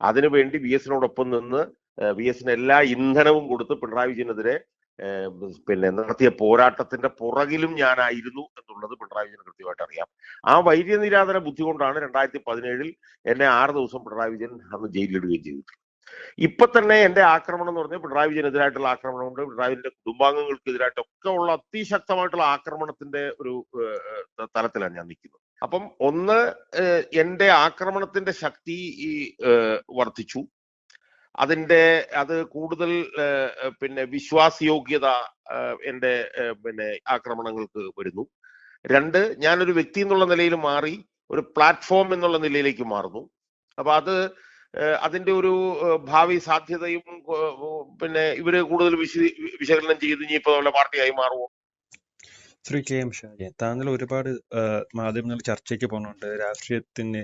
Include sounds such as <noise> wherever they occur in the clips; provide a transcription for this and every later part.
അതിനുവേണ്ടി വി എസിനോടൊപ്പം നിന്ന് വി എസിന് എല്ലാ ഇന്ധനവും കൊടുത്ത് പിണറായി വിജയനെതിരെ പിന്നെ നടത്തിയ പോരാട്ടത്തിന്റെ പുറകിലും ഞാനായിരുന്നു എന്നുള്ളത് പിണറായി വിജയന് കൃത്യമായിട്ട് അറിയാം. ആ വൈര്യനിരാധന ബുദ്ധി കൊണ്ടാണ് രണ്ടായിരത്തി പതിനേഴിൽ എന്നെ ആറ് ദിവസം പിണറായി വിജയൻ അന്ന് ജയിലിലിടുകയും ചെയ്തത് ഇപ്പൊ തന്നെ എന്റെ ആക്രമണം എന്ന് പറഞ്ഞാൽ പിണറായി വിജയനെതിരായിട്ടുള്ള ആക്രമണമുണ്ട്. പിണറായി വിജയന്റെ കുടുംബാംഗങ്ങൾക്കെതിരായിട്ടൊക്കെ ഉള്ള അതിശക്തമായിട്ടുള്ള ആക്രമണത്തിന്റെ ഒരു തലത്തിലാണ് ഞാൻ നിൽക്കുന്നത്. അപ്പം ഒന്ന് എന്റെ ആക്രമണത്തിന്റെ ശക്തി വർദ്ധിച്ചു. അതിന്റെ അത് കൂടുതൽ പിന്നെ വിശ്വാസയോഗ്യത എന്റെ പിന്നെ ആക്രമണങ്ങൾക്ക് വരുന്നു. രണ്ട് ഞാനൊരു വ്യക്തി എന്നുള്ള നിലയിൽ മാറി ഒരു പ്ലാറ്റ്ഫോം എന്നുള്ള നിലയിലേക്ക് മാറുന്നു. അപ്പൊ അത് അതിന്റെ ഒരു ഭാവി സാധ്യതയും പിന്നെ ഇവർ കൂടുതൽ വിശദീ വിശകലനം ചെയ്ത് ഇനി ഇപ്പൊ നമ്മുടെ പാർട്ടിയായി മാറുമോ ശ്രീ കെ എം ഷാജി താങ്കൾ ഒരുപാട് മാധ്യമങ്ങളിൽ ചർച്ചയ്ക്ക് പോകുന്നുണ്ട് രാഷ്ട്രീയത്തിന്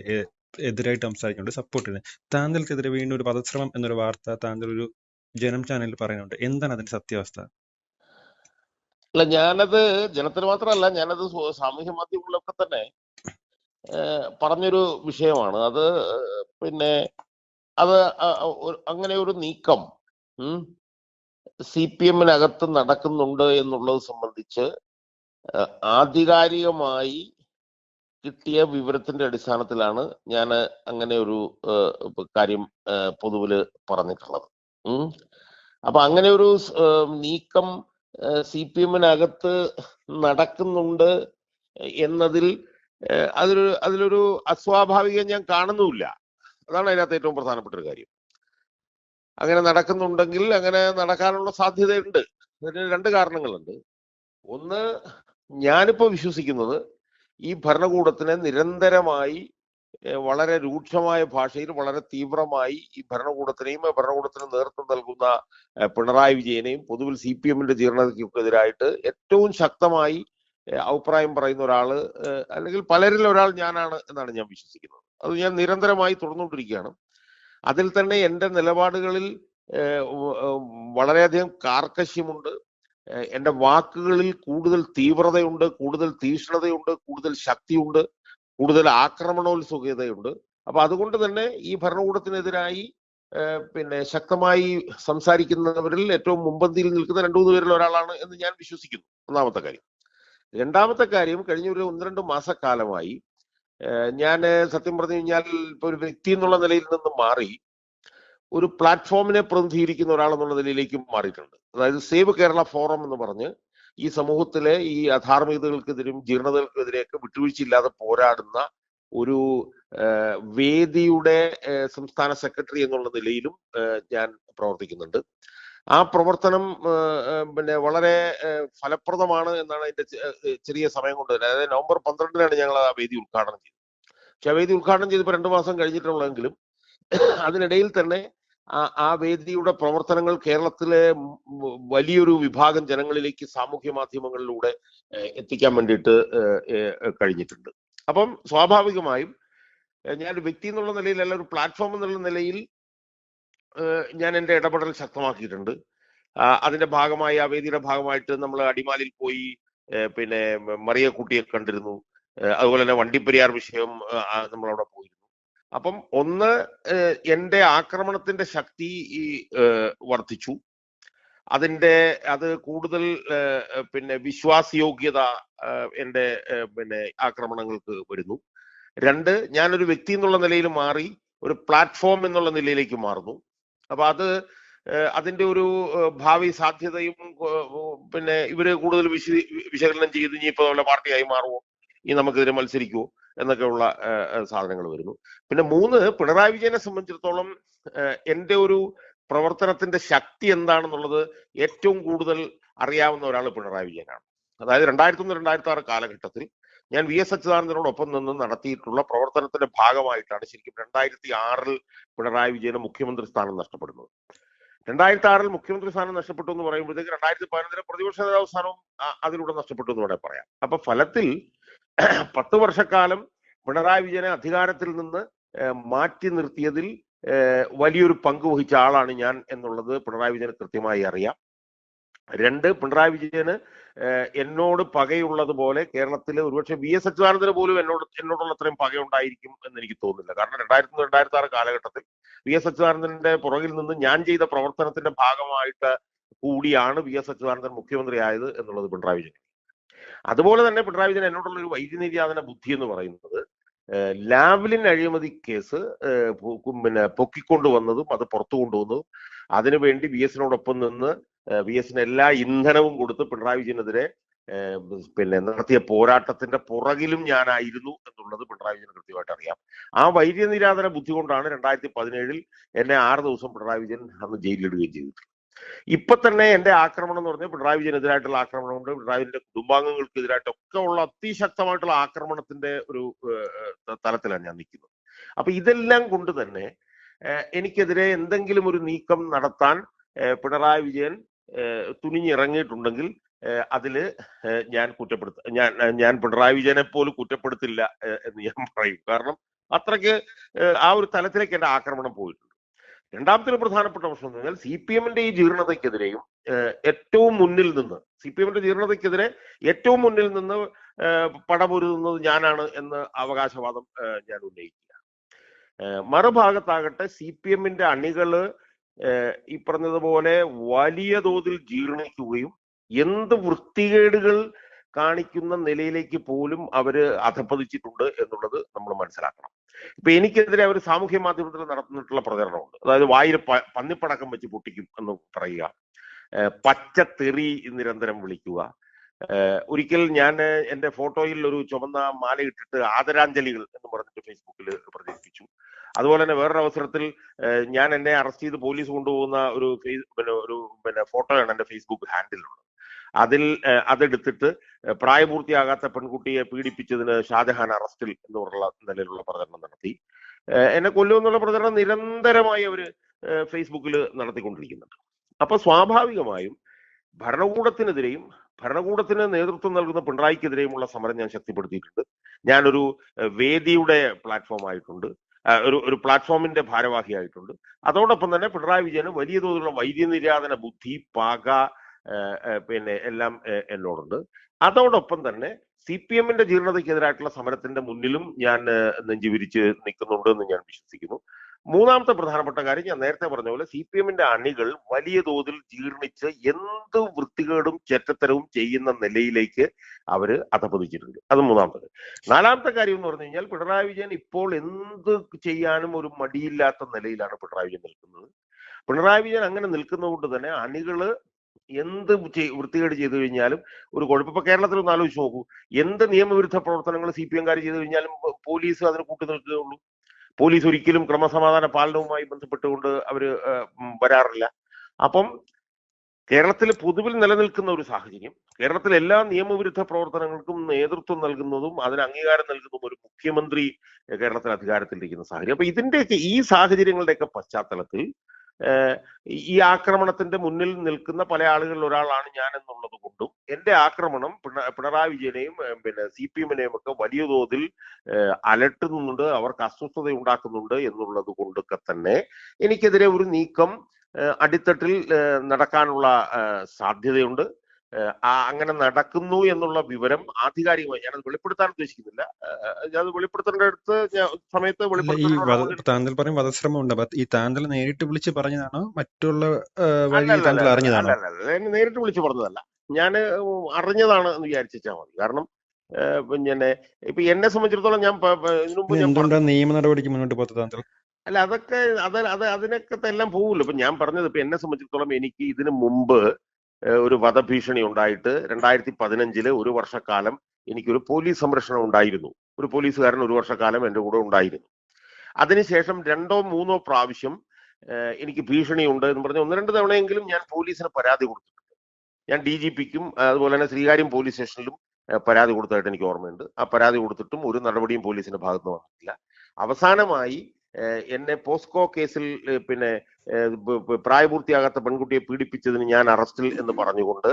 എതിരായിട്ട് സംസാരിക്കുന്നുണ്ട് സപ്പോർട്ട് ചെയ്യുന്നത് താങ്കൾക്കെതിരെ വീണ്ടും ഒരു പദശ്രമം എന്നൊരു വാർത്ത താങ്കൾ ഒരു ജനം ചാനലിൽ പറയുന്നുണ്ട്. എന്താണ് അതിന്റെ സത്യാവസ്ഥ? അല്ല ഞാനത് ജനത്തിന് മാത്രമല്ല ഞാനത് സാമൂഹ്യ മാധ്യമങ്ങളിലൊക്കെ തന്നെ പറഞ്ഞൊരു വിഷയമാണ്. അത് പിന്നെ അത് അങ്ങനെ ഒരു നീക്കം സി പി എമ്മിനകത്ത് നടക്കുന്നുണ്ട് എന്നുള്ളത് സംബന്ധിച്ച് ആധികാരികമായി കിട്ടിയ വിവരത്തിന്റെ അടിസ്ഥാനത്തിലാണ് ഞാൻ അങ്ങനെ ഒരു കാര്യം പൊതുവിൽ പറഞ്ഞിട്ടുള്ളത്. അപ്പൊ അങ്ങനെ ഒരു നീക്കം സി പി എമ്മിനകത്ത് നടക്കുന്നുണ്ട് എന്നതിൽ അതിലൊരു അതിലൊരു അസ്വാഭാവികം ഞാൻ കാണുന്നുമില്ല അതാണ് അതിനകത്ത് ഏറ്റവും പ്രധാനപ്പെട്ട ഒരു കാര്യം. അങ്ങനെ നടക്കുന്നുണ്ടെങ്കിൽ അങ്ങനെ നടക്കാനുള്ള സാധ്യതയുണ്ട്. അതിന് രണ്ട് കാരണങ്ങളുണ്ട്. ഒന്ന് ഞാനിപ്പോ വിശ്വസിക്കുന്നത് ഈ ഭരണകൂടത്തിന് നിരന്തരമായി വളരെ രൂക്ഷമായ ഭാഷയിൽ വളരെ തീവ്രമായി ഈ ഭരണകൂടത്തിനെയും ഭരണകൂടത്തിന് നേതൃത്വം നൽകുന്ന പിണറായി വിജയനെയും പൊതുവിൽ സി പി എമ്മിന്റെ ജീർണതയ്ക്കെതിരായിട്ട് ഏറ്റവും ശക്തമായി അഭിപ്രായം പറയുന്ന ഒരാൾ അല്ലെങ്കിൽ പലരിൽ ഒരാൾ ഞാനാണ് എന്നാണ് ഞാൻ വിശ്വസിക്കുന്നത്. അത് ഞാൻ നിരന്തരമായി തുടർന്നുകൊണ്ടിരിക്കുകയാണ് അതിൽ തന്നെ എന്റെ നിലപാടുകളിൽ വളരെയധികം കാർക്കശ്യമുണ്ട്. എന്റെ വാക്കുകളിൽ കൂടുതൽ തീവ്രതയുണ്ട് കൂടുതൽ തീഷ്ണതയുണ്ട് കൂടുതൽ ശക്തിയുണ്ട് കൂടുതൽ ആക്രമണോത്സുകതയുണ്ട്. അപ്പൊ അതുകൊണ്ട് തന്നെ ഈ ഭരണകൂടത്തിനെതിരായി പിന്നെ ശക്തമായി സംസാരിക്കുന്നവരിൽ ഏറ്റവും മുമ്പന്തിയിൽ നിൽക്കുന്ന രണ്ടു മൂന്ന് പേരിൽ ഒരാളാണ് എന്ന് ഞാൻ വിശ്വസിക്കുന്നു. ഒന്നാമത്തെ കാര്യം. രണ്ടാമത്തെ കാര്യം കഴിഞ്ഞ ഒരു ഒന്ന് രണ്ട് മാസക്കാലമായി ഞാൻ സത്യം പറഞ്ഞു കഴിഞ്ഞാൽ ഇപ്പൊ ഒരു വ്യക്തി എന്നുള്ള നിലയിൽ നിന്ന് മാറി ഒരു പ്ലാറ്റ്ഫോമിനെ പ്രതിനിധീകരിക്കുന്ന ഒരാൾ എന്നുള്ള നിലയിലേക്ക് മാറിയിട്ടുണ്ട്. അതായത് സേവ് കേരള ഫോറം എന്ന് പറഞ്ഞ് ഈ സമൂഹത്തിലെ ഈ അധാർമികതകൾക്കെതിരും ജീർണതകൾക്കെതിരെയൊക്കെ വിട്ടുവീഴ്ചയില്ലാതെ പോരാടുന്ന ഒരു വേദിയുടെ സംസ്ഥാന സെക്രട്ടറി എന്നുള്ള നിലയിലും ഞാൻ പ്രവർത്തിക്കുന്നുണ്ട്. ആ പ്രവർത്തനം പിന്നെ വളരെ ഫലപ്രദമാണ് എന്നാണ് അതിന്റെ ചെറിയ സമയം കൊണ്ട് അതായത് നവംബർ പന്ത്രണ്ടിനാണ് ഞങ്ങൾ ആ വേദി ഉദ്ഘാടനം ചെയ്തത്. പക്ഷെ ആ വേദി ഉദ്ഘാടനം ചെയ്തപ്പോൾ രണ്ടു മാസം കഴിഞ്ഞിട്ടുള്ളെങ്കിലും അതിനിടയിൽ തന്നെ ആ വേദിയുടെ പ്രവർത്തനങ്ങൾ കേരളത്തിലെ വലിയൊരു വിഭാഗം ജനങ്ങളിലേക്ക് സാമൂഹ്യ മാധ്യമങ്ങളിലൂടെ എത്തിക്കാൻ വേണ്ടിയിട്ട് കഴിഞ്ഞിട്ടുണ്ട്. അപ്പം സ്വാഭാവികമായും ഞാൻ വ്യക്തി എന്നുള്ള നിലയിലല്ല ഒരു പ്ലാറ്റ്ഫോം എന്നുള്ള നിലയിൽ ഞാൻ എന്റെ ഇടപെടൽ ശക്തമാക്കിയിട്ടുണ്ട്. അതിന്റെ ഭാഗമായി ആ വേദിയുടെ ഭാഗമായിട്ട് നമ്മൾ അടിമാലിൽ പോയി പിന്നെ മറിയ കുട്ടിയെ കണ്ടിരുന്നു അതുപോലെ തന്നെ വണ്ടിപ്പെരിയാർ വിഷയം നമ്മൾ അവിടെ പോയിരുന്നു. അപ്പം ഒന്ന് എന്റെ ആക്രമണത്തിന്റെ ശക്തി വർദ്ധിച്ചു. അതിന്റെ അത് കൂടുതൽ പിന്നെ വിശ്വാസയോഗ്യത എന്റെ പിന്നെ ആക്രമണങ്ങൾക്ക് വരുന്നു. രണ്ട് ഞാനൊരു വ്യക്തി എന്നുള്ള നിലയിൽ മാറി ഒരു പ്ലാറ്റ്ഫോം എന്നുള്ള നിലയിലേക്ക് മാറുന്നു. അപ്പൊ അത് അതിന്റെ ഒരു ഭാവി സാധ്യതയും പിന്നെ ഇവർ കൂടുതൽ വിശദീ വിശകലനം ചെയ്ത് ഇനി ഇപ്പൊ നമ്മുടെ പാർട്ടിയായി മാറുമോ? ഇനി നമുക്കെതിരെ മത്സരിക്കുമോ എന്നൊക്കെയുള്ള സാധനങ്ങൾ വരുന്നു. പിന്നെ മൂന്ന് പിണറായി വിജയനെ സംബന്ധിച്ചിടത്തോളം എന്റെ ഒരു പ്രവർത്തനത്തിന്റെ ശക്തി എന്താണെന്നുള്ളത് ഏറ്റവും കൂടുതൽ അറിയാവുന്ന ഒരാൾ പിണറായി വിജയനാണ്. അതായത് രണ്ടായിരത്തി ഒന്ന് രണ്ടായിരത്തി ആറ് കാലഘട്ടത്തിൽ ഞാൻ വി എസ് അച്യുതാനന്ദനോടൊപ്പം നിന്ന് നടത്തിയിട്ടുള്ള പ്രവർത്തനത്തിന്റെ ഭാഗമായിട്ടാണ് ശരിക്കും രണ്ടായിരത്തി ആറിൽ പിണറായി വിജയന് മുഖ്യമന്ത്രി സ്ഥാനം നഷ്ടപ്പെടുന്നത്. രണ്ടായിരത്തി ആറിൽ മുഖ്യമന്ത്രി സ്ഥാനം നഷ്ടപ്പെട്ടു എന്ന് പറയുമ്പോഴത്തേക്ക് രണ്ടായിരത്തി പതിനൊന്നിലെ പ്രതിപക്ഷ നേതാവ് സ്ഥാനവും അതിലൂടെ നഷ്ടപ്പെട്ടു എന്ന് വേണേൽ പറയാം. അപ്പൊ ഫലത്തിൽ <clears throat> പത്ത് വർഷക്കാലം പിണറായി വിജയനെ അധികാരത്തിൽ നിന്ന് മാറ്റി നിർത്തിയതിൽ വലിയൊരു പങ്ക് വഹിച്ച ആളാണ് ഞാൻ എന്നുള്ളത് പിണറായി വിജയന് കൃത്യമായി അറിയാം. രണ്ട് പിണറായി വിജയന് എന്നോട് പകയുള്ളതുപോലെ കേരളത്തിൽ ഒരുപക്ഷെ വി എസ് അച്യുതാനന്ദന് പോലും എന്നോട് എന്നോടുള്ള അത്രയും പകയുണ്ടായിരിക്കും എന്ന് എനിക്ക് തോന്നുന്നില്ല. കാരണം രണ്ടായിരത്തി രണ്ടായിരത്തി ആറ് കാലഘട്ടത്തിൽ വി എസ് അച്യുതാനന്ദന്റെ പുറകിൽ നിന്ന് ഞാൻ ചെയ്ത പ്രവർത്തനത്തിന്റെ ഭാഗമായിട്ട് കൂടിയാണ് വി എസ് അച്യുതാനന്ദൻ മുഖ്യമന്ത്രി ആയത് എന്നുള്ളത് പിണറായി വിജയൻ. അതുപോലെ തന്നെ പിണറായി വിജയൻ എന്നോടുള്ള ഒരു വൈദ്യനിര്യാതന ബുദ്ധി എന്ന് പറയുന്നത് ലാവലിൻ അഴിമതി കേസ് പിന്നെ പൊക്കിക്കൊണ്ടുവന്നതും അത് പുറത്തു കൊണ്ടുവന്നതും അതിനുവേണ്ടി വി എസിനോടൊപ്പം നിന്ന് വി എസിന് എല്ലാ ഇന്ധനവും കൊടുത്ത് പിണറായി വിജയനെതിരെ പിന്നെ നടത്തിയ പോരാട്ടത്തിന്റെ പുറകിലും ഞാനായിരുന്നു എന്നുള്ളത് പിണറായി വിജയൻ കൃത്യമായിട്ട് അറിയാം. ആ വൈദ്യനിരാധന ബുദ്ധി കൊണ്ടാണ് രണ്ടായിരത്തി പതിനേഴിൽ എന്നെ ആറ് ദിവസം പിണറായി വിജയൻ അന്ന് ജയിലിലിടുകയും ചെയ്തു ഇപ്പൊ തന്നെ എന്റെ ആക്രമണം എന്ന് പറഞ്ഞാൽ പിണറായി വിജയനെതിരായിട്ടുള്ള ആക്രമണമുണ്ട്. പിണറായി വിജയന്റെ കുടുംബാംഗങ്ങൾക്കെതിരായിട്ടൊക്കെ ഉള്ള അതിശക്തമായിട്ടുള്ള ആക്രമണത്തിന്റെ ഒരു തലത്തിലാണ് ഞാൻ നിൽക്കുന്നത്. അപ്പൊ ഇതെല്ലാം കൊണ്ട് തന്നെ എനിക്കെതിരെ എന്തെങ്കിലും ഒരു നീക്കം നടത്താൻ പിണറായി വിജയൻ തുനിഞ്ഞിറങ്ങിയിട്ടുണ്ടെങ്കിൽ അതിൽ ഞാൻ കുറ്റപ്പെടുത്ത ഞാൻ ഞാൻ പിണറായി വിജയനെ പോലും കുറ്റപ്പെടുത്തില്ല എന്ന് ഞാൻ പറയും. കാരണം അത്രയ്ക്ക് ആ ഒരു തലത്തിലേക്ക് എന്റെ ആക്രമണം പോയിട്ടുണ്ട്. രണ്ടാമത്തെ ഒരു പ്രധാനപ്പെട്ട പ്രശ്നം എന്ന് പറഞ്ഞാൽ സി പി എമ്മിന്റെ ഈ ജീർണതയ്ക്കെതിരെയും ഏറ്റവും മുന്നിൽ നിന്ന് സി പി എമ്മിന്റെ ജീർണതയ്ക്കെതിരെ ഏറ്റവും മുന്നിൽ നിന്ന് പടമൊരുതുന്നത് ഞാനാണ് എന്ന് അവകാശവാദം ഞാൻ ഉന്നയിക്കില്ല ഏഹ്, മറുഭാഗത്താകട്ടെ സി പി എമ്മിന്റെ അണികൾ ഈ പറഞ്ഞതുപോലെ വലിയ തോതിൽ ജീർണിക്കുകയും എന്ത് വൃത്തികേടുകൾ കാണിക്കുന്ന നിലയിലേക്ക് പോലും അവർ അധപ്പതിച്ചിട്ടുണ്ട് എന്നുള്ളത് നമ്മൾ മനസ്സിലാക്കണം. ഇപ്പൊ എനിക്കെതിരെ അവർ സാമൂഹ്യ മാധ്യമത്തിൽ നടത്തുന്നിട്ടുള്ള പ്രചരണമുണ്ട്. അതായത് വായിൽ പന്നിപ്പടക്കം വെച്ച് പൊട്ടിക്കും എന്ന് പറയുക. ഏഹ് പച്ച തെറി നിരന്തരം വിളിക്കുക. ഒരിക്കൽ ഞാൻ എന്റെ ഫോട്ടോയിൽ ഒരു ചുമന്ന മാല ഇട്ടിട്ട് ആദരാഞ്ജലികൾ എന്ന് പറഞ്ഞിട്ട് ഫേസ്ബുക്കിൽ പ്രചരിപ്പിച്ചു. അതുപോലെ തന്നെ വേറൊരു അവസരത്തിൽ ഞാൻ എന്നെ അറസ്റ്റ് ചെയ്ത് പോലീസ് കൊണ്ടുപോകുന്ന ഒരു പിന്നെ ഒരു പിന്നെ ഫോട്ടോയാണ് എന്റെ ഫേസ്ബുക്ക് ഹാൻഡിലുള്ളത് അതിൽ അതെടുത്തിട്ട് പ്രായപൂർത്തിയാകാത്ത പെൺകുട്ടിയെ പീഡിപ്പിച്ചതിന് ഷാജഹാൻ അറസ്റ്റിൽ എന്ന് പറഞ്ഞ നിലയിലുള്ള പ്രചരണം നടത്തി. എന്നെ കൊല്ലുമെന്നുള്ള പ്രചരണം നിരന്തരമായി അവർ ഫേസ്ബുക്കിൽ നടത്തിക്കൊണ്ടിരിക്കുന്നുണ്ട്. അപ്പൊ സ്വാഭാവികമായും ഭരണകൂടത്തിനെതിരെയും ഭരണകൂടത്തിന് നേതൃത്വം നൽകുന്ന പിണറായിക്കെതിരെയുമുള്ള സമരം ഞാൻ ശക്തിപ്പെടുത്തിയിട്ടുണ്ട്. ഞാനൊരു വേദിയുടെ പ്ലാറ്റ്ഫോം ആയിട്ടുണ്ട്. ഒരു ഒരു പ്ലാറ്റ്ഫോമിന്റെ ഭാരവാഹിയായിട്ടുണ്ട്. അതോടൊപ്പം തന്നെ പിണറായി വിജയന് വലിയ തോതിലുള്ള വൈദ്യനിര്യാതന ബുദ്ധി പാക പിന്നെ എല്ലാം എന്നോടുണ്ട്. അതോടൊപ്പം തന്നെ സി പി എമ്മിന്റെ ജീർണതയ്ക്കെതിരായിട്ടുള്ള സമരത്തിന്റെ മുന്നിലും ഞാൻ നെഞ്ചുവിരിച്ച് നെഞ്ചു വിരിച്ച് നിൽക്കുന്നുണ്ട് എന്ന് ഞാൻ വിശ്വസിക്കുന്നു. മൂന്നാമത്തെ പ്രധാനപ്പെട്ട കാര്യം ഞാൻ നേരത്തെ പറഞ്ഞ പോലെ സി പി എമ്മിന്റെ അണികൾ വലിയ തോതിൽ ജീർണിച്ച് എന്ത് വൃത്തികേടും ചെറ്റത്തരവും ചെയ്യുന്ന നിലയിലേക്ക് അവർ അധപ്പതിച്ചിട്ടുണ്ട് അത് മൂന്നാമത്തെ നാലാമത്തെ കാര്യം എന്ന് പറഞ്ഞു കഴിഞ്ഞാൽ പിണറായി വിജയൻ ഇപ്പോൾ എന്ത് ചെയ്യാനും ഒരു മടിയില്ലാത്ത നിലയിലാണ് പിണറായി വിജയൻ നിൽക്കുന്നത്. പിണറായി വിജയൻ അങ്ങനെ നിൽക്കുന്നതുകൊണ്ട് തന്നെ അണികൾ എന്ത് വൃത്തികേട് ചെയ്തു കഴിഞ്ഞാലും ഒരു കുഴപ്പം. ഇപ്പൊ കേരളത്തിൽ ഒന്ന് ആലോചിച്ച് നോക്കൂ. എന്ത് നിയമവിരുദ്ധ പ്രവർത്തനങ്ങൾ സി പി എംകാർ ചെയ്തു കഴിഞ്ഞാലും പോലീസ് അതിന് കൂട്ടു നിൽക്കുകയുള്ളൂ. പോലീസ് ഒരിക്കലും ക്രമസമാധാന പാലനവുമായി ബന്ധപ്പെട്ടുകൊണ്ട് അവർ വരാറില്ല. അപ്പം കേരളത്തിൽ പൊതുവിൽ നിലനിൽക്കുന്ന ഒരു സാഹചര്യം കേരളത്തിൽ എല്ലാ നിയമവിരുദ്ധ പ്രവർത്തനങ്ങൾക്കും നേതൃത്വം നൽകുന്നതും അതിന് അംഗീകാരം നൽകുന്നതും ഒരു മുഖ്യമന്ത്രി കേരളത്തിൽ അധികാരത്തിലിരിക്കുന്ന സാഹചര്യം. അപ്പൊ ഇതിന്റെയൊക്കെ ഈ സാഹചര്യങ്ങളുടെയൊക്കെ പശ്ചാത്തലത്തിൽ ഈ ആക്രമണത്തിന്റെ മുന്നിൽ നിൽക്കുന്ന പല ആളുകളിൽ ഒരാളാണ് ഞാൻ എന്നുള്ളത് കൊണ്ടും എന്റെ ആക്രമണം പിണ- പിണറായി വിജയനെയും പിന്നെ സി പി എമ്മിനെയും ഒക്കെ വലിയ തോതിൽ അലട്ടുന്നുണ്ട് അവർക്ക് അസ്വസ്ഥത ഉണ്ടാക്കുന്നുണ്ട് എന്നുള്ളത് കൊണ്ടൊക്കെ തന്നെ എനിക്കെതിരെ ഒരു നീക്കം അടിത്തട്ടിൽ നടക്കാനുള്ള സാധ്യതയുണ്ട്. അങ്ങനെ നടക്കുന്നു എന്നുള്ള വിവരം ആധികാരികമായി ഞാനത് വെളിപ്പെടുത്താൻ ഉദ്ദേശിക്കുന്നില്ല. ഞാനത് അത് വെളിപ്പെടുത്തേണ്ട അടുത്ത് സമയത്ത് ഈ താങ്കൾ പറയും വധശ്രമം ഉണ്ട് ഈ താങ്കൾ നേരിട്ട് വിളിച്ച് പറഞ്ഞതാണോ? മറ്റുള്ള വഴി താങ്കൾ അറിഞ്ഞതാണോ? നേരിട്ട് വിളിച്ച് പറഞ്ഞതല്ല. ഞാൻ അറിഞ്ഞതാണ് എന്ന് വിചാരിച്ചാൽ മതി. കാരണം പിന്നെ ഇപ്പൊ എന്നെ സംബന്ധിച്ചിടത്തോളം ഞാൻ എന്തുകൊണ്ടാണ് നിയമ നടപടിക്ക് മുന്നോട്ട് പോകാത്തത് താങ്കൾ? അല്ല അതൊക്കെ അത് അത് അതിനൊക്കെ എല്ലാം പോകില്ല ഇപ്പൊ ഞാൻ പറഞ്ഞത് ഇപ്പൊ എന്നെ സംബന്ധിച്ചിടത്തോളം എനിക്ക് ഇതിനു മുമ്പ് ഒരു വധഭീഷണി ഉണ്ടായിട്ട് രണ്ടായിരത്തി പതിനഞ്ചിൽ ഒരു വർഷക്കാലം എനിക്കൊരു പോലീസ് സംരക്ഷണം ഉണ്ടായിരുന്നു. ഒരു പോലീസുകാരൻ ഒരു വർഷക്കാലം എന്റെ കൂടെ ഉണ്ടായിരുന്നു. അതിനുശേഷം രണ്ടോ മൂന്നോ പ്രാവശ്യം എനിക്ക് ഭീഷണിയുണ്ട് എന്ന് പറഞ്ഞ് ഒന്ന് രണ്ട് തവണയെങ്കിലും ഞാൻ പോലീസിന് പരാതി കൊടുത്തിട്ടുണ്ട്. ഞാൻ ഡി ജി പിക്കും അതുപോലെ തന്നെ ശ്രീകാര്യം പോലീസ് സ്റ്റേഷനിലും പരാതി കൊടുത്തതായിട്ട് എനിക്ക് ഓർമ്മയുണ്ട്. ആ പരാതി കൊടുത്തിട്ടും ഒരു നടപടിയും പോലീസിന്റെ ഭാഗത്ത് വന്നിട്ടില്ല. അവസാനമായി എന്നെ പോസ്കോ കേസിൽ പിന്നെ പ്രായപൂർത്തിയാകാത്ത പെൺകുട്ടിയെ പീഡിപ്പിച്ചതിന് ഞാൻ അറസ്റ്റിൽ എന്ന് പറഞ്ഞുകൊണ്ട്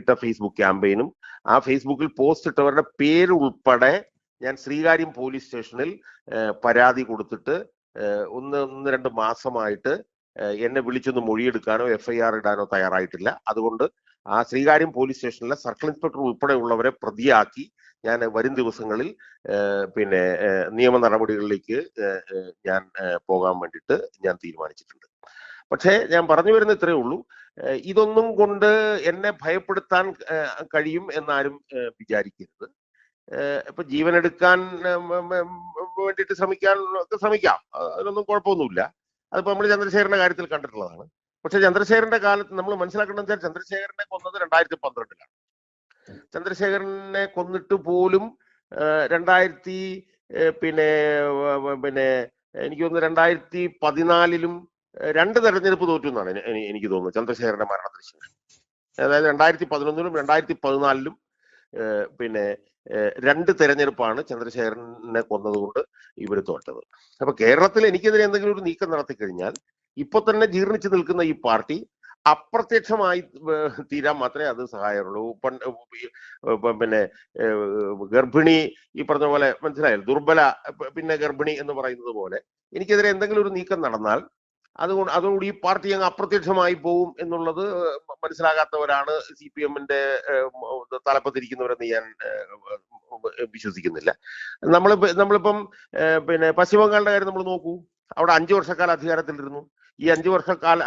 ഇട്ട ഫേസ്ബുക്ക് ക്യാമ്പയിനും ആ ഫേസ്ബുക്കിൽ പോസ്റ്റ് ഇട്ടവരുടെ പേരുൾപ്പെടെ ഞാൻ ശ്രീകാര്യം പോലീസ് സ്റ്റേഷനിൽ പരാതി കൊടുത്തിട്ട് ഒന്ന് ഒന്ന് രണ്ട് മാസമായിട്ട് എന്നെ വിളിച്ചൊന്ന് മൊഴിയെടുക്കാനോ എഫ്ഐആർ ഇടാനോ തയ്യാറായിട്ടില്ല. അതുകൊണ്ട് ആ ശ്രീകാര്യം പോലീസ് സ്റ്റേഷനിലെ സർക്കിൾ ഇൻസ്പെക്ടർ ഉൾപ്പെടെയുള്ളവരെ പ്രതിയാക്കി ഞാൻ വരും ദിവസങ്ങളിൽ പിന്നെ നിയമ നടപടികളിലേക്ക് ഞാൻ പോകാൻ വേണ്ടിയിട്ട് ഞാൻ തീരുമാനിച്ചിട്ടുണ്ട്. പക്ഷേ ഞാൻ പറഞ്ഞു വരുന്ന ഇത്രയേ ഉള്ളൂ. ഇതൊന്നും കൊണ്ട് എന്നെ ഭയപ്പെടുത്താൻ കഴിയും എന്നാരും വിചാരിക്കരുത്. ഇപ്പൊ ജീവൻ എടുക്കാൻ വേണ്ടിയിട്ട് ശ്രമിക്കാൻ ശ്രമിക്കാം. അതിനൊന്നും കുഴപ്പമൊന്നുമില്ല. അതിപ്പോ നമ്മൾ ചന്ദ്രശേഖരന്റെ കാര്യത്തിൽ കണ്ടിട്ടുള്ളതാണ്. പക്ഷെ ചന്ദ്രശേഖരന്റെ കാലത്ത് നമ്മൾ മനസ്സിലാക്കണം വെച്ചാൽ ചന്ദ്രശേഖരനെ കൊന്നത് രണ്ടായിരത്തി പന്ത്രണ്ടിലാണ്. ചന്ദ്രശേഖരനെ കൊന്നിട്ട് പോലും രണ്ടായിരത്തി പിന്നെ പിന്നെ എനിക്ക് തോന്നുന്നു രണ്ടായിരത്തി പതിനാലിലും രണ്ട് തെരഞ്ഞെടുപ്പ് തോറ്റു എന്നാണ് എനി- എനി- എനിക്ക് തോന്നുന്നത് ചന്ദ്രശേഖരന്റെ മരണത്തിന് ശേഷം അതായത് രണ്ടായിരത്തി പതിനൊന്നിലും രണ്ടായിരത്തി പതിനാലിലും പിന്നെ രണ്ട് തെരഞ്ഞെടുപ്പാണ് ചന്ദ്രശേഖരനെ കൊന്നതുകൊണ്ട് ഇവർ തോറ്റത്. അപ്പൊ കേരളത്തിൽ എനിക്കെതിരെ എന്തെങ്കിലും ഒരു നീക്കം നടത്തി കഴിഞ്ഞാൽ ഇപ്പൊ തന്നെ ജീർണിച്ചു നിൽക്കുന്ന ഈ പാർട്ടി അപ്രത്യക്ഷമായി തീരാൻ മാത്രമേ അത് സഹായമുള്ളൂ. പണ്ട് പിന്നെ ഗർഭിണി ഈ പറഞ്ഞ പോലെ മനസ്സിലായല്ലോ ദുർബല പിന്നെ ഗർഭിണി എന്ന് പറയുന്നത് പോലെ എനിക്കെതിരെ എന്തെങ്കിലും ഒരു നീക്കം നടന്നാൽ അതുകൊണ്ട് അതുകൊണ്ട് ഈ പാർട്ടി അങ്ങ് അപ്രത്യക്ഷമായി പോവും എന്നുള്ളത് മനസ്സിലാകാത്തവരാണ് സി പി എമ്മിന്റെ തലപ്പത്തിരിക്കുന്നവരെന്ന് ഞാൻ വിശ്വസിക്കുന്നില്ല. നമ്മൾ നമ്മളിപ്പം പിന്നെ പശ്ചിമ ബംഗാളിന്റെ കാര്യം നമ്മൾ നോക്കൂ. അവിടെ അഞ്ചു വർഷക്കാലം അധികാരത്തിലിരുന്നു. ഈ അഞ്ചു വർഷക്കാല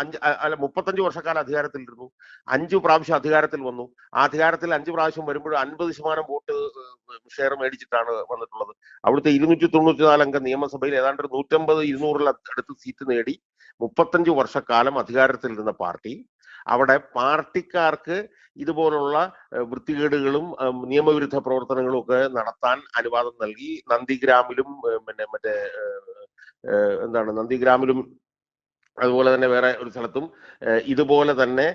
അഞ്ച് അല്ല മുപ്പത്തഞ്ച് വർഷക്കാലം അധികാരത്തിലിരുന്നു. അഞ്ചു പ്രാവശ്യം അധികാരത്തിൽ വന്നു. ആ അധികാരത്തിൽ അഞ്ചു പ്രാവശ്യം വരുമ്പോൾ അൻപത് ശതമാനം വോട്ട് ഷെയർ മേടിച്ചിട്ടാണ് വന്നിട്ടുള്ളത്. അവിടുത്തെ ഇരുന്നൂറ്റി തൊണ്ണൂറ്റി നാല് അംഗ നിയമസഭയിൽ ഏതാണ്ട് ഒരു നൂറ്റമ്പത് ഇരുന്നൂറിൽ അടുത്ത് സീറ്റ് നേടി മുപ്പത്തഞ്ച് വർഷക്കാലം അധികാരത്തിലിരുന്ന പാർട്ടി. അവിടെ പാർട്ടിക്കാർക്ക് ഇതുപോലുള്ള വൃത്തികേടുകളും നിയമവിരുദ്ധ പ്രവർത്തനങ്ങളും ഒക്കെ നടത്താൻ അനുവാദം നൽകി. നന്ദിഗ്രാമിലും പിന്നെ മറ്റേ എന്താണ് നന്ദിഗ്രാമിലും അതുപോലെ തന്നെ വേറെ ഒരു സ്ഥലത്തും ഇതുപോലെ തന്നെ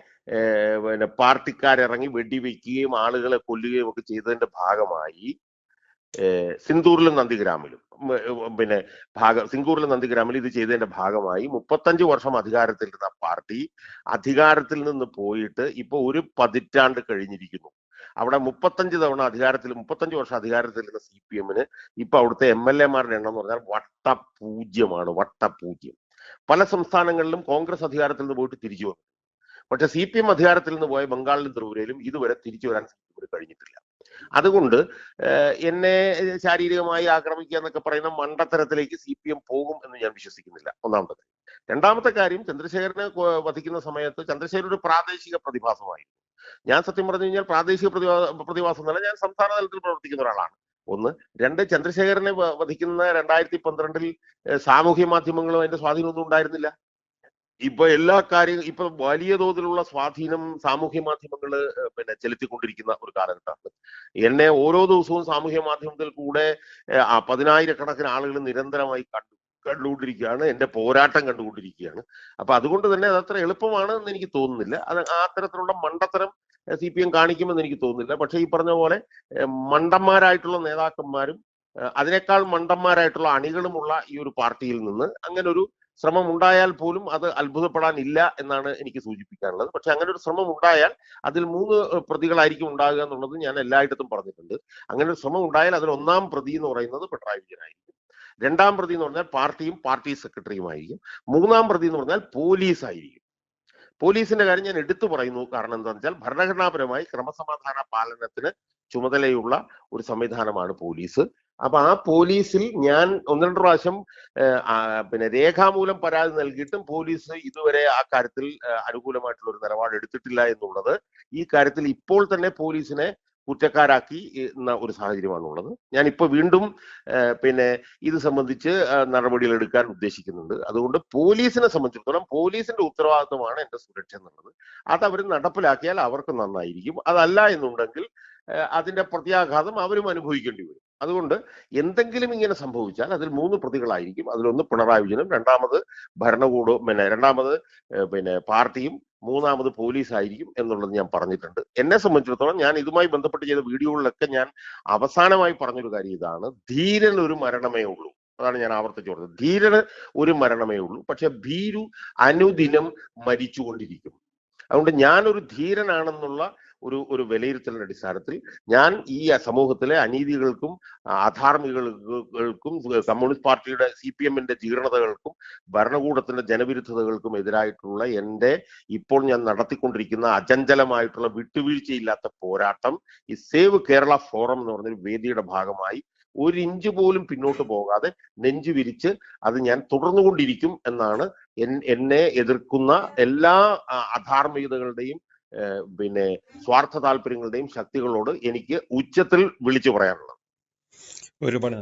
പിന്നെ പാർട്ടിക്കാരിറങ്ങി വെടിവെക്കുകയും ആളുകളെ കൊല്ലുകയും ഒക്കെ ചെയ്തതിന്റെ ഭാഗമായി സിന്ദൂറിലും നന്ദിഗ്രാമിലും പിന്നെ ഭാഗ സിംഗൂറിലും നന്ദിഗ്രാമിലും ഇത് ചെയ്തതിന്റെ ഭാഗമായി മുപ്പത്തഞ്ച് വർഷം അധികാരത്തിലിരുന്ന പാർട്ടി അധികാരത്തിൽ നിന്ന് പോയിട്ട് ഇപ്പൊ ഒരു പതിറ്റാണ്ട് കഴിഞ്ഞിരിക്കുന്നു. അവിടെ മുപ്പത്തഞ്ച് തവണ അധികാരത്തിൽ മുപ്പത്തഞ്ച് വർഷം അധികാരത്തിലിരുന്ന സി പി എമ്മിന് ഇപ്പൊ അവിടുത്തെ എം എൽ എമാരുടെ എണ്ണം എന്ന് പറഞ്ഞാൽ വട്ടപൂജ്യമാണ് വട്ടപൂജ്യം. പല സംസ്ഥാനങ്ങളിലും കോൺഗ്രസ് അധികാരത്തിൽ നിന്ന് പോയിട്ട് തിരിച്ചു വന്നു. പക്ഷെ സി പി എം അധികാരത്തിൽ നിന്ന് പോയ ബംഗാളിലും ത്രിപുരയിലും ഇതുവരെ തിരിച്ചു വരാൻ സി കഴിഞ്ഞിട്ടില്ല. അതുകൊണ്ട് എന്നെ ശാരീരികമായി ആക്രമിക്കുക എന്നൊക്കെ പറയുന്ന മണ്ടത്തരത്തിലേക്ക് സി പി എം പോകും എന്ന് ഞാൻ വിശ്വസിക്കുന്നില്ല. ഒന്നാമത്തെ രണ്ടാമത്തെ കാര്യം ചന്ദ്രശേഖരനെ വധിക്കുന്ന സമയത്ത് ചന്ദ്രശേഖരൻ ഒരു പ്രാദേശിക പ്രതിഭാസമായിരുന്നു. ഞാൻ സത്യം പറഞ്ഞു കഴിഞ്ഞാൽ പ്രാദേശിക പ്രതിഭാ പ്രതിഭാസം എന്നല്ല ഞാൻ സംസ്ഥാന തലത്തിൽ പ്രവർത്തിക്കുന്ന ഒരാളാണ്. ഒന്ന്. രണ്ട് ചന്ദ്രശേഖരനെ വധിക്കുന്ന രണ്ടായിരത്തി പന്ത്രണ്ടിൽ സാമൂഹ്യ മാധ്യമങ്ങളും അതിന്റെ സ്വാധീനമൊന്നും ഉണ്ടായിരുന്നില്ല. ഇപ്പൊ എല്ലാ കാര്യം ഇപ്പൊ വലിയ തോതിലുള്ള സ്വാധീനം സാമൂഹ്യ മാധ്യമങ്ങൾ പിന്നെ ചെലുത്തിക്കൊണ്ടിരിക്കുന്ന ഒരു കാലഘട്ടമാണ്. എന്നെ ഓരോ ദിവസവും സാമൂഹ്യ മാധ്യമത്തിൽ കൂടെ പതിനായിരക്കണക്കിന് ആളുകൾ നിരന്തരമായി കണ്ടു കണ്ടുകൊണ്ടിരിക്കുകയാണ്. എന്റെ പോരാട്ടം കണ്ടുകൊണ്ടിരിക്കുകയാണ്. അപ്പൊ അതുകൊണ്ട് തന്നെ അത് അത്ര എളുപ്പമാണ് എന്ന് എനിക്ക് തോന്നുന്നില്ല. അത് ആ തരത്തിലുള്ള മണ്ടത്തരം സി പി എം കാണിക്കുമെന്ന് എനിക്ക് തോന്നുന്നില്ല. പക്ഷെ ഈ പറഞ്ഞ പോലെ മണ്ടന്മാരായിട്ടുള്ള നേതാക്കന്മാരും അതിനേക്കാൾ മണ്ടന്മാരായിട്ടുള്ള അണികളുമുള്ള ഈ ഒരു പാർട്ടിയിൽ നിന്ന് അങ്ങനെ ഒരു ശ്രമം ഉണ്ടായാൽ പോലും അത് അത്ഭുതപ്പെടാനില്ല എന്നാണ് എനിക്ക് സൂചിപ്പിക്കാനുള്ളത്. പക്ഷെ അങ്ങനെ ഒരു ശ്രമം ഉണ്ടായാൽ അതിൽ മൂന്ന് പ്രതികളായിരിക്കും ഉണ്ടാകുക എന്നുള്ളത് ഞാൻ എല്ലായിടത്തും പറഞ്ഞിട്ടുണ്ട്. അങ്ങനെ ഒരു ശ്രമം ഉണ്ടായാൽ അതിൽ ഒന്നാം പ്രതി എന്ന് പറയുന്നത് പിണറായി വിജയനായിരിക്കും. രണ്ടാം പ്രതി എന്ന് പറഞ്ഞാൽ പാർട്ടിയും പാർട്ടി സെക്രട്ടറിയുമായിരിക്കും. മൂന്നാം പ്രതി എന്ന് പറഞ്ഞാൽ പോലീസ് ആയിരിക്കും പോലീസിന്റെ കാര്യം ഞാൻ എടുത്തു പറയുന്നു. കാരണം എന്താണെന്ന് വെച്ചാൽ ഭരണഘടനാപരമായി ക്രമസമാധാന പാലനത്തിന് ചുമതലയുള്ള ഒരു സംവിധാനമാണ് പോലീസ്. അപ്പൊ ആ പോലീസിൽ ഞാൻ ഒന്ന് രണ്ട് പ്രാവശ്യം പിന്നെ രേഖാമൂലം പരാതി നൽകിയിട്ടും പോലീസ് ഇതുവരെ ആ കാര്യത്തിൽ അനുകൂലമായിട്ടുള്ള ഒരു നിലപാട് എടുത്തിട്ടില്ല എന്നുള്ളത് ഈ കാര്യത്തിൽ ഇപ്പോൾ തന്നെ പോലീസിനെ കുറ്റക്കാരാക്കി എന്ന ഒരു സാഹചര്യമാണുള്ളത്. ഇപ്പൊ വീണ്ടും പിന്നെ ഇത് സംബന്ധിച്ച് നടപടികൾ എടുക്കാൻ ഉദ്ദേശിക്കുന്നുണ്ട്. അതുകൊണ്ട് പോലീസിനെ സംബന്ധിച്ചിടത്തോളം പോലീസിന്റെ ഉത്തരവാദിത്വമാണ് എന്റെ സുരക്ഷ എന്നുള്ളത്. അത് അവർ നടപ്പിലാക്കിയാൽ അവർക്ക് നന്നായിരിക്കും. അതല്ല എന്നുണ്ടെങ്കിൽ അതിന്റെ പ്രത്യാഘാതം അവരും അനുഭവിക്കേണ്ടി വരും. അതുകൊണ്ട് എന്തെങ്കിലും ഇങ്ങനെ സംഭവിച്ചാൽ അതിൽ മൂന്ന് പ്രതികളായിരിക്കും. അതിലൊന്ന് പിണറായി വിജയനും രണ്ടാമത് ഭരണകൂടവും പിന്നെ രണ്ടാമത് പിന്നെ പാർട്ടിയും മൂന്നാമത് പോലീസ് ആയിരിക്കും എന്നുള്ളത് ഞാൻ പറഞ്ഞിട്ടുണ്ട്. എന്നെ സംബന്ധിച്ചിടത്തോളം ഞാൻ ഇതുമായി ബന്ധപ്പെട്ട് ചെയ്ത വീഡിയോകളിലൊക്കെ ഞാൻ അവസാനമായി പറഞ്ഞൊരു കാര്യം ഇതാണ്. ധീരൻ ഒരു മരണമേ ഉള്ളൂ. അതാണ് ഞാൻ ആവർത്തിച്ചു പറഞ്ഞത്. ധീരൻ ഒരു മരണമേ ഉള്ളൂ. പക്ഷെ ഭീരു അനുദിനം മരിച്ചുകൊണ്ടിരിക്കും. അതുകൊണ്ട് ഞാനൊരു ധീരനാണെന്നുള്ള ഒരു ഒരു വിലയിരുത്തലിന്റെ അടിസ്ഥാനത്തിൽ ഞാൻ ഈ സമൂഹത്തിലെ അനീതികൾക്കും അധാർമികൾക്കും കമ്മ്യൂണിസ്റ്റ് പാർട്ടിയുടെ സി പി എമ്മിന്റെ ജീർണതകൾക്കും ഭരണകൂടത്തിന്റെ ജനവിരുദ്ധതകൾക്കും എതിരായിട്ടുള്ള എന്റെ ഇപ്പോൾ ഞാൻ നടത്തിക്കൊണ്ടിരിക്കുന്ന അചഞ്ചലമായിട്ടുള്ള വിട്ടുവീഴ്ചയില്ലാത്ത പോരാട്ടം ഈ സേവ് കേരള ഫോറം എന്ന് പറഞ്ഞൊരു വേദിയുടെ ഭാഗമായി ഒരു ഇഞ്ച് പോലും പിന്നോട്ട് പോകാതെ നെഞ്ചു വിരിച്ച് അത് ഞാൻ തുടർന്നുകൊണ്ടിരിക്കും എന്നാണ് എന്നെ എതിർക്കുന്ന എല്ലാ അധാർമികതകളുടെയും പിന്നെ സ്വാർത്ഥ താല്പര്യങ്ങളുടെയും ശക്തികളോട് എനിക്ക് ഉച്ചത്തിൽ വിളിച്ചു പറയാനുള്ളത്. ഒരുപാട്